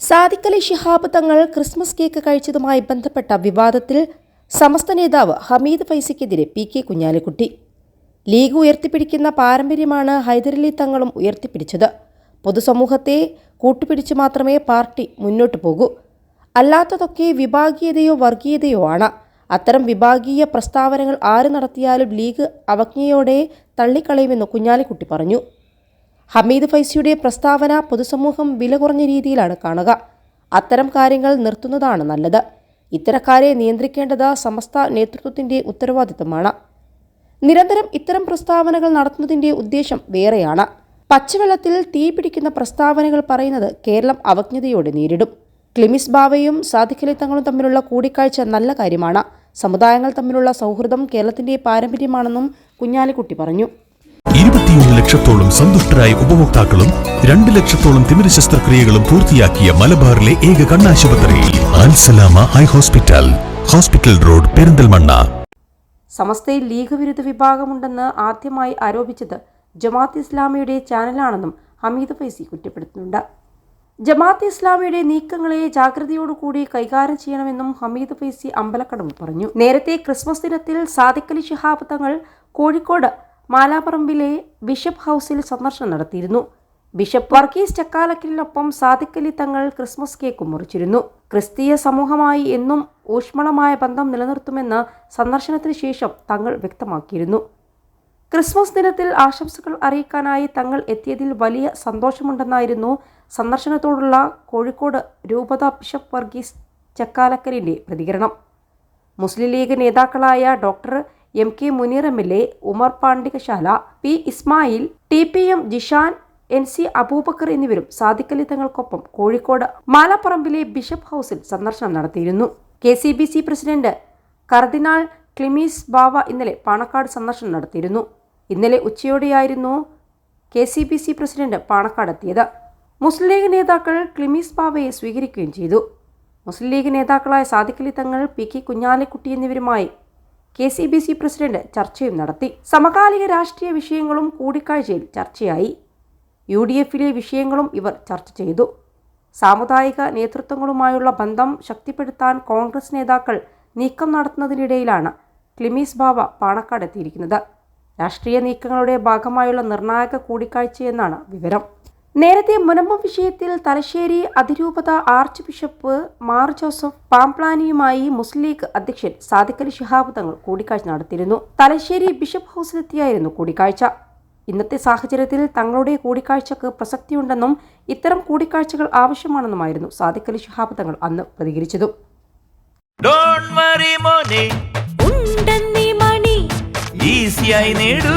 Sadiqali Shihab Thangal Christmas cake കഴിച്ചതുമായി ബന്ധപ്പെട്ട വിവാദത്തിൽ സമസ്ത നേതാവ് ഹമീദ് ഫൈസിക്കെതിരെ പി കെ കുഞ്ഞാലിക്കുട്ടി. ലീഗ് ഉയർത്തിപ്പിടിക്കുന്ന പാരമ്പര്യമാണ് ഹൈദരലി തങ്ങളും ഉയർത്തിപ്പിടിച്ചത്. പൊതുസമൂഹത്തെ കൂട്ടുപിടിച്ച് മാത്രമേ പാർട്ടി മുന്നോട്ടു പോകൂ. അല്ലാത്തതൊക്കെ വിഭാഗീയതയോ വർഗീയതയോ ആണ്. അത്തരം വിഭാഗീയ പ്രസ്താവനകൾ ആര് നടത്തിയാലും ലീഗ് അവജ്ഞയോടെ തള്ളിക്കളയുമെന്ന് കുഞ്ഞാലിക്കുട്ടി പറഞ്ഞു. ഹമീദ് ഫൈസിയുടെ പ്രസ്താവന പൊതുസമൂഹം വില കുറഞ്ഞ രീതിയിലാണ് കാണുക. അത്തരം കാര്യങ്ങൾ നിർത്തുന്നതാണ് നല്ലത്. ഇത്തരക്കാരെ നിയന്ത്രിക്കേണ്ടത് സമസ്ത നേതൃത്വത്തിന്റെ ഉത്തരവാദിത്തമാണ്. നിരന്തരം ഇത്തരം പ്രസ്താവനകൾ നടത്തുന്നതിന്റെ ഉദ്ദേശം വേറെയാണ്. പച്ചവെള്ളത്തിൽ തീ പിടിക്കുന്ന പ്രസ്താവനകൾ പറയുന്നത് കേരളം അവജ്ഞതയോടെ നേരിടും. ക്ലിമിസ് ബാവയും സാദിഖലി തങ്ങളും തമ്മിലുള്ള കൂടിക്കാഴ്ച നല്ല കാര്യമാണ്. സമുദായങ്ങൾ തമ്മിലുള്ള സൗഹൃദം കേരളത്തിന്റെ പാരമ്പര്യമാണെന്നും കുഞ്ഞാലിക്കുട്ടി പറഞ്ഞു. ലക്ഷത്തോളം സന്തുഷ്ടരായ ഉപഭോക്താക്കളും രണ്ട് ലക്ഷത്തോളം തിമിര ശസ്ത്രക്രിയകളും പൂർത്തിയാക്കിയ മലബാറിലെ ഏക കണ്ണാശുപത്രി. Alsalama eye hospital. Hospital road Perinthalmanna. സമസ്തയിൽ League വിരുദ്ധ വിഭാഗമുണ്ടെന്ന് ആദ്യമായി ആരോപിച്ചത് ജമാഅത്ത് ഇസ്ലാമിയുടെ ചാനലാണെന്നും ഹമീദ് ഫൈസി കുറ്റപ്പെടുത്തുന്നുണ്ട്. ജമാഅത്ത് ഇസ്ലാമിയുടെ നീക്കങ്ങളെ ജാഗ്രതയോടുകൂടി കൈകാര്യം ചെയ്യണമെന്നും ഹമീദ് ഫൈസി അമ്പലക്കടവ് പറഞ്ഞു. നേരത്തെ ക്രിസ്മസ് ദിനത്തിൽ സാദിഖലി ശിഹാബ് തങ്ങൾ കോഴിക്കോട് മാലാപ്പറമ്പിലെ ബിഷപ്പ് ഹൗസിൽ സന്ദർശനം നടത്തിയിരുന്നു. ബിഷപ്പ് വർഗീസ് ചക്കാലക്കലിനൊപ്പം സാദിഖലി തങ്ങൾ ക്രിസ്മസ് കേക്ക് മുറിച്ചിരുന്നു. ക്രിസ്തീയ സമൂഹമായി എന്നും ഊഷ്മളമായ ബന്ധം നിലനിർത്തുമെന്ന് സന്ദർശനത്തിന് ശേഷം തങ്ങൾ വ്യക്തമാക്കിയിരുന്നു. ക്രിസ്മസ് ദിനത്തിൽ ആശംസകൾ അറിയിക്കാനായി തങ്ങൾ എത്തിയതിൽ വലിയ സന്തോഷമുണ്ടെന്നായിരുന്നു സന്ദർശനത്തോടുള്ള കോഴിക്കോട് രൂപത ബിഷപ്പ് വർഗീസ് ചക്കാലക്കലിന്റെ പ്രതികരണം. മുസ്ലിം ലീഗ് നേതാക്കളായ doctor M K Muneer M L A Umar Pandikashala P Ismail T P M Jishan N C Abubakar എന്നിവരും സാദിഖലി തങ്ങൾക്കൊപ്പം കോഴിക്കോട് മാലപ്പറമ്പിലെ ബിഷപ്പ് ഹൗസിൽ സന്ദർശനം നടത്തിയിരുന്നു. K C B C president കർദിനാൾ ക്ലിമീസ് ബാവ ഇന്നലെ പാണക്കാട് സന്ദർശനം നടത്തിയിരുന്നു. ഇന്നലെ ഉച്ചയോടെയായിരുന്നു K C B C president Panakkad എത്തിയത്. മുസ്ലിം ലീഗ് നേതാക്കൾ ക്ലിമീസ് ബാവയെ സ്വീകരിക്കുകയും ചെയ്തു. മുസ്ലിം ലീഗ് നേതാക്കളായ സാദിഖലി തങ്ങൾ പി കെ കുഞ്ഞാലിക്കുട്ടി എന്നിവരുമായി K C B C president ചർച്ചയും നടത്തി. സമകാലിക രാഷ്ട്രീയ വിഷയങ്ങളും കൂടിക്കാഴ്ചയിൽ ചർച്ചയായി. യു ഡി എഫിലെ വിഷയങ്ങളും ഇവർ ചർച്ച ചെയ്തു. സാമുദായിക നേതൃത്വങ്ങളുമായുള്ള ബന്ധം ശക്തിപ്പെടുത്താൻ കോൺഗ്രസ് നേതാക്കൾ നീക്കം നടത്തുന്നതിനിടയിലാണ് ക്ലിമീസ് ബാബ പാണക്കാട് എത്തിയിരിക്കുന്നത്. രാഷ്ട്രീയ നീക്കങ്ങളുടെ ഭാഗമായുള്ള നിർണായക കൂടിക്കാഴ്ചയെന്നാണ് വിവരം. നേരത്തെ മുനമ്പം വിഷയത്തിൽ തലശ്ശേരി അതിരൂപത ആർച്ച് ബിഷപ്പ് മാർ ജോസഫ് പാംപ്ലാനിയുമായി മുസ്ലിം ലീഗ് അധ്യക്ഷൻ സാദിഖലി ശിഹാബ് തങ്ങൾ കൂടിക്കാഴ്ച നടത്തിയിരുന്നു. തലശ്ശേരി ബിഷപ്പ് ഹൗസിലെത്തിയായിരുന്നു കൂടിക്കാഴ്ച. ഇന്നത്തെ സാഹചര്യത്തിൽ തങ്ങളുടെ കൂടിക്കാഴ്ചക്ക് പ്രസക്തിയുണ്ടെന്നും ഇത്തരം കൂടിക്കാഴ്ചകൾ ആവശ്യമാണെന്നുമായിരുന്നു സാദിഖലി ശിഹാബ് തങ്ങൾ അന്ന് പ്രതികരിച്ചതും. ഡോണ്ട് വറി മോനെ. ഉണ്ടെന്നീ മണി. ഈസിയായി നേടൂ.